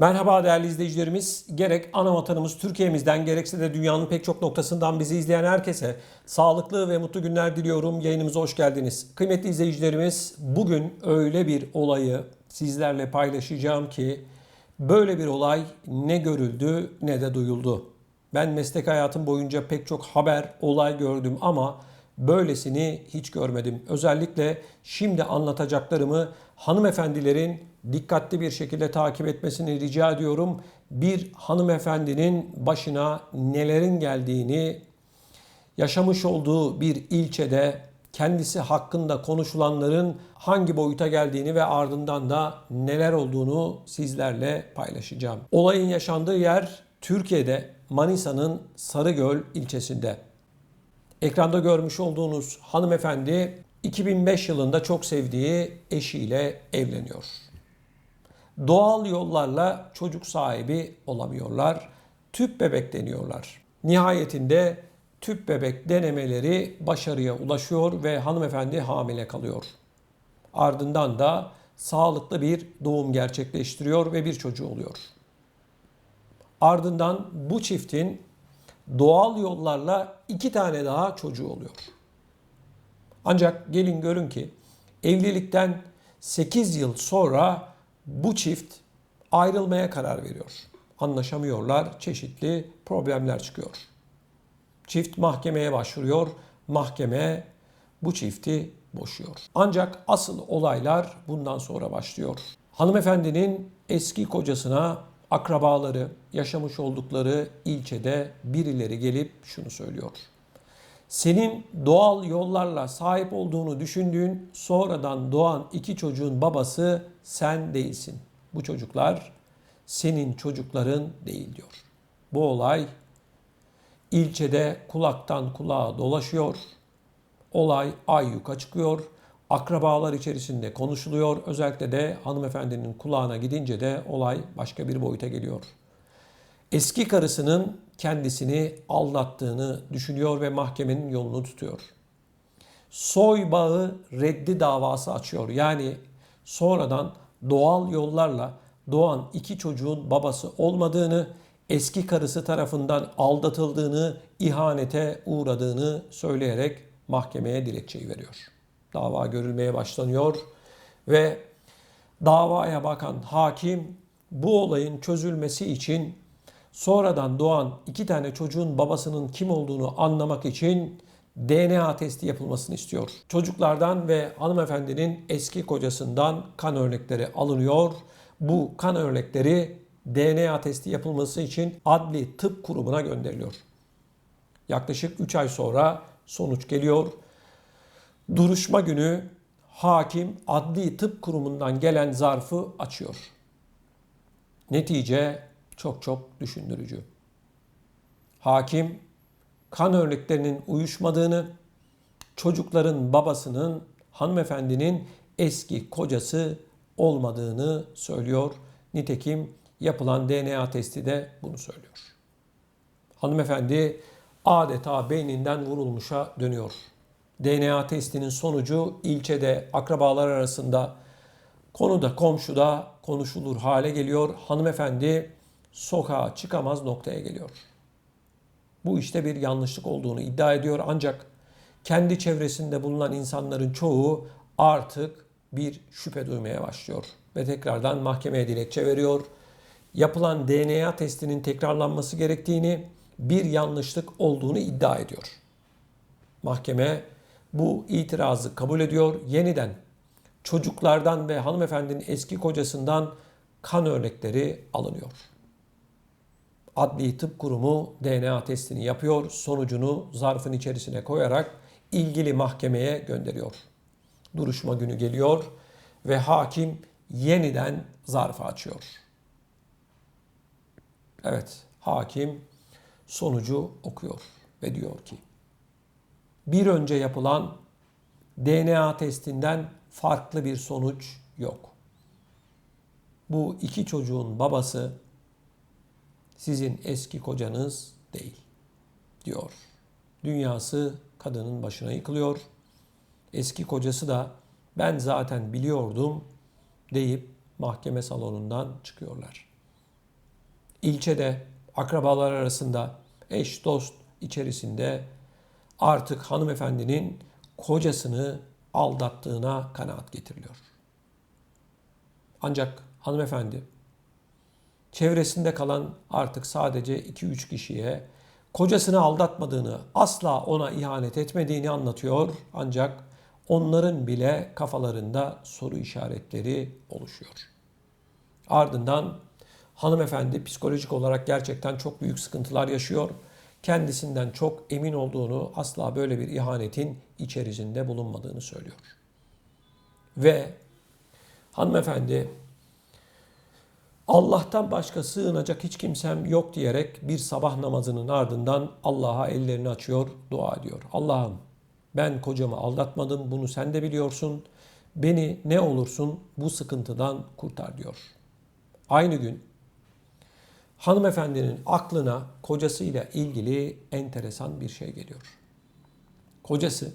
Merhaba değerli izleyicilerimiz. Gerek ana vatanımız Türkiye'mizden gerekse de dünyanın pek çok noktasından bizi izleyen herkese sağlıklı ve mutlu günler diliyorum. Yayınımıza hoş geldiniz. Kıymetli izleyicilerimiz bugün öyle bir olayı sizlerle paylaşacağım ki böyle bir olay ne görüldü ne de duyuldu. Ben meslek hayatım boyunca pek çok haber, olay gördüm ama böylesini hiç görmedim. Özellikle şimdi anlatacaklarımı hanımefendilerin dikkatli bir şekilde takip etmesini rica ediyorum. Bir hanımefendinin başına nelerin geldiğini yaşamış olduğu bir ilçede kendisi hakkında konuşulanların hangi boyuta geldiğini ve ardından da neler olduğunu sizlerle paylaşacağım. Olayın yaşandığı yer Türkiye'de Manisa'nın Sarıgöl ilçesinde. Ekranda görmüş olduğunuz hanımefendi 2005 yılında çok sevdiği eşiyle evleniyor. Doğal yollarla çocuk sahibi olamıyorlar. Tüp bebek deniyorlar. Nihayetinde tüp bebek denemeleri başarıya ulaşıyor ve hanımefendi hamile kalıyor. Ardından da sağlıklı bir doğum gerçekleştiriyor ve bir çocuğu oluyor. Ardından bu çiftin doğal yollarla iki tane daha çocuğu oluyor. Ancak gelin görün ki evlilikten 8 yıl sonra bu çift ayrılmaya karar veriyor. Anlaşamıyorlar, çeşitli problemler çıkıyor. Çift mahkemeye başvuruyor. Mahkeme bu çifti boşuyor. Ancak asıl olaylar bundan sonra başlıyor. Hanımefendinin eski kocasına akrabaları, yaşamış oldukları ilçede birileri gelip şunu söylüyor. Senin doğal yollarla sahip olduğunu düşündüğün sonradan doğan iki çocuğun babası sen değilsin. Bu çocuklar senin çocukların değil diyor. Bu olay ilçede kulaktan kulağa dolaşıyor. Olay ayyuka çıkıyor. Akrabalar içerisinde konuşuluyor. Özellikle de hanımefendinin kulağına gidince de olay başka bir boyuta geliyor. Eski karısının kendisini aldattığını düşünüyor ve mahkemenin yolunu tutuyor. Soy bağı reddi davası açıyor. Yani sonradan doğal yollarla doğan iki çocuğun babası olmadığını, eski karısı tarafından aldatıldığını, ihanete uğradığını söyleyerek mahkemeye dilekçeyi veriyor. Dava görülmeye başlanıyor ve davaya bakan hakim bu olayın çözülmesi için sonradan doğan iki tane çocuğun babasının kim olduğunu anlamak için DNA testi yapılmasını istiyor. Çocuklardan ve hanımefendinin eski kocasından kan örnekleri alınıyor. Bu kan örnekleri DNA testi yapılması için Adli Tıp Kurumu'na gönderiliyor. Yaklaşık 3 ay sonra sonuç geliyor. Duruşma günü hakim Adli Tıp Kurumu'ndan gelen zarfı açıyor. Netice çok çok düşündürücü. Hakim kan örneklerinin uyuşmadığını, çocukların babasının hanımefendinin eski kocası olmadığını söylüyor. Nitekim yapılan DNA testi de bunu söylüyor. Hanımefendi adeta beyninden vurulmuşa dönüyor. DNA testinin sonucu ilçede akrabalar arasında konuda komşuda konuşulur hale geliyor. Hanımefendi sokağa çıkamaz noktaya geliyor. Bu işte bir yanlışlık olduğunu iddia ediyor ancak kendi çevresinde bulunan insanların çoğu artık bir şüphe duymaya başlıyor ve tekrardan mahkemeye dilekçe veriyor. Yapılan DNA testinin tekrarlanması gerektiğini, bir yanlışlık olduğunu iddia ediyor. Mahkeme bu itirazı kabul ediyor. Yeniden çocuklardan ve hanımefendinin eski kocasından kan örnekleri alınıyor. Adli Tıp Kurumu DNA testini yapıyor. Sonucunu zarfın içerisine koyarak ilgili mahkemeye gönderiyor. Duruşma günü geliyor ve hakim yeniden zarfı açıyor. Evet, hakim sonucu okuyor ve diyor ki bir önce yapılan DNA testinden farklı bir sonuç yok. Bu iki çocuğun babası sizin eski kocanız değil diyor. Dünyası kadının başına yıkılıyor. Eski kocası da ben zaten biliyordum deyip mahkeme salonundan çıkıyorlar. ilçede, akrabalar arasında, eş dost içerisinde artık hanımefendinin kocasını aldattığına kanaat getiriliyor. Ancak hanımefendi çevresinde kalan artık sadece 2-3 kişiye kocasını aldatmadığını, asla ona ihanet etmediğini anlatıyor. Ancak onların bile kafalarında soru işaretleri oluşuyor. Ardından hanımefendi psikolojik olarak gerçekten çok büyük sıkıntılar yaşıyor. Kendisinden çok emin olduğunu, asla böyle bir ihanetin içerisinde bulunmadığını söylüyor. Ve hanımefendi Allah'tan başka sığınacak hiç kimsem yok diyerek bir sabah namazının ardından Allah'a ellerini açıyor, dua ediyor. Allah'ım ben kocamı aldatmadım, bunu sen de biliyorsun. Beni ne olursun bu sıkıntıdan kurtar diyor. Aynı gün hanımefendinin aklına kocasıyla ilgili enteresan bir şey geliyor. Kocası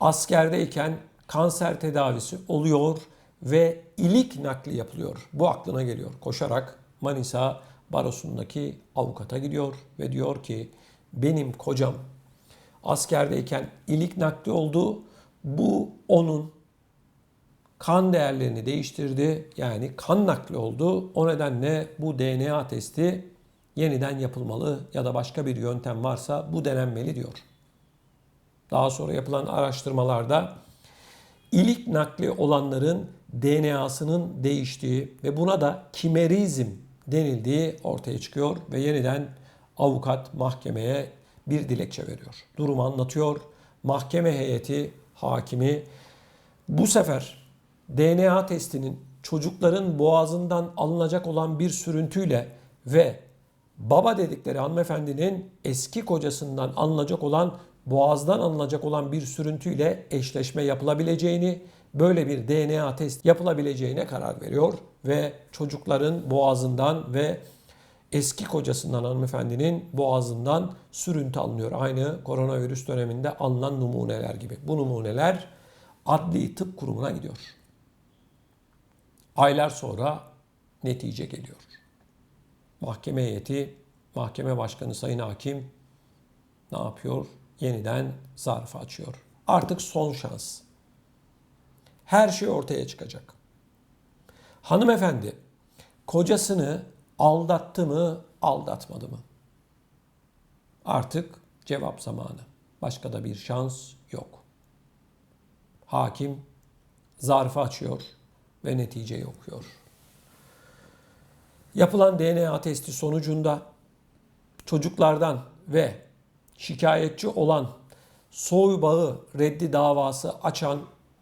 askerdeyken kanser tedavisi oluyor ve ilik nakli yapılıyor. Bu aklına geliyor. Koşarak Manisa Barosu'ndaki avukata gidiyor ve diyor ki benim kocam askerdeyken ilik nakli oldu. Bu onun kan değerlerini değiştirdi. Yani kan nakli oldu. O nedenle bu DNA testi yeniden yapılmalı ya da başka bir yöntem varsa bu denenmeli diyor. Daha sonra yapılan araştırmalarda ilik nakli olanların DNA'sının değiştiği ve buna da kimerizm denildiği ortaya çıkıyor ve yeniden avukat mahkemeye bir dilekçe veriyor. Durumu anlatıyor. Mahkeme heyeti hakimi bu sefer DNA testinin çocukların boğazından alınacak olan bir sürüntüyle ve baba dedikleri hanımefendinin eski kocasından alınacak olan boğazdan alınacak olan bir sürüntüyle eşleşme yapılabileceğini, böyle bir DNA test yapılabileceğine karar veriyor ve çocukların boğazından ve eski kocasından hanımefendinin boğazından sürüntü alınıyor. Aynı koronavirüs döneminde alınan numuneler gibi. Bu numuneler adli tıp kurumuna gidiyor. Aylar sonra netice geliyor. Mahkeme heyeti, mahkeme başkanı Sayın Hakim ne yapıyor? Yeniden zarfı açıyor. Artık son şans. Her şey ortaya çıkacak. Hanımefendi kocasını aldattı mı, aldatmadı mı? Artık cevap zamanı. Başka da bir şans yok. Hakim zarfı açıyor ve neticeyi okuyor. Yapılan DNA testi sonucunda çocuklardan ve şikayetçi olan soy bağı reddi davası açan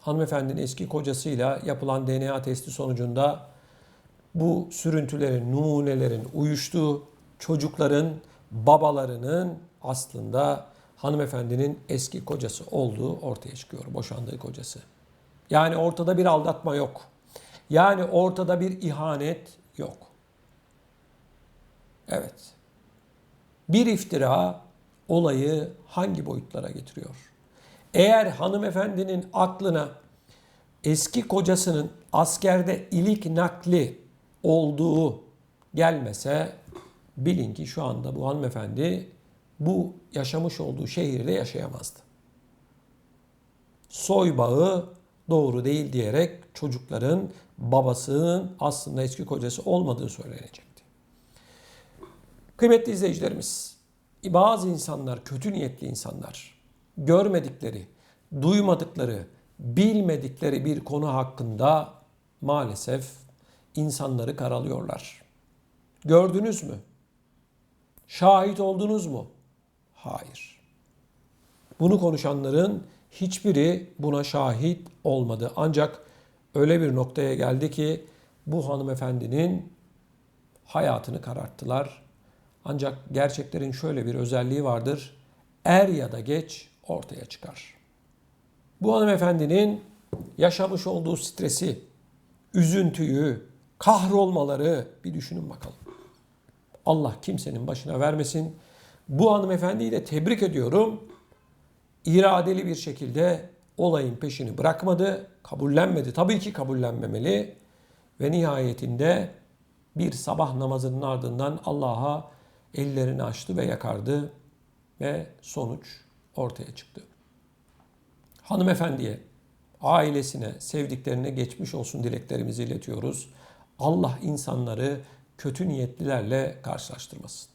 hanımefendinin eski kocasıyla yapılan DNA testi sonucunda bu sürüntülerin, numunelerin uyuştuğu çocukların babalarının aslında hanımefendinin eski kocası olduğu ortaya çıkıyor. Boşandığı kocası. Yani ortada bir aldatma yok. Yani ortada bir ihanet yok. Evet. Bir iftira olayı hangi boyutlara getiriyor? Eğer hanımefendinin aklına eski kocasının askerde ilik nakli olduğu gelmese bilin ki şu anda bu hanımefendi bu yaşamış olduğu şehirde yaşayamazdı. Soy bağı doğru değil diyerek çocukların babasının aslında eski kocası olmadığı söylenecekti. Kıymetli izleyicilerimiz, bazı insanlar, kötü niyetli insanlar, görmedikleri, duymadıkları, bilmedikleri bir konu hakkında maalesef insanları karalıyorlar. Gördünüz mü? Şahit oldunuz mu? Hayır. Bunu konuşanların hiçbiri buna şahit olmadı. Ancak öyle bir noktaya geldi ki bu hanımefendinin hayatını kararttılar. Ancak gerçeklerin şöyle bir özelliği vardır. Er ya da geç ortaya çıkar. Bu hanımefendinin yaşamış olduğu stresi, üzüntüyü, kahrolmaları bir düşünün bakalım. Allah kimsenin başına vermesin. Bu hanımefendiyi de tebrik ediyorum. İradeli bir şekilde olayın peşini bırakmadı, kabullenmedi. Tabii ki kabullenmemeli ve nihayetinde bir sabah namazının ardından Allah'a ellerini açtı ve yakardı ve sonuç ortaya çıktı. Hanımefendiye, ailesine, sevdiklerine geçmiş olsun dileklerimizi iletiyoruz. Allah insanları kötü niyetlilerle karşılaştırmasın.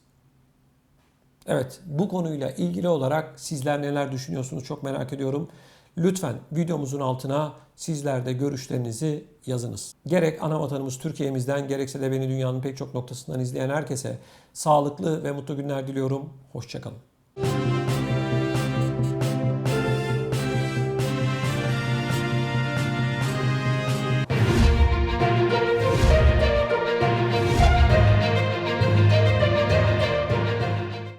Evet, bu konuyla ilgili olarak sizler neler düşünüyorsunuz çok merak ediyorum. Lütfen videomuzun altına sizler de görüşlerinizi yazınız. Gerek ana vatanımız Türkiye'mizden gerekse de beni dünyanın pek çok noktasından izleyen herkese sağlıklı ve mutlu günler diliyorum. Hoşçakalın.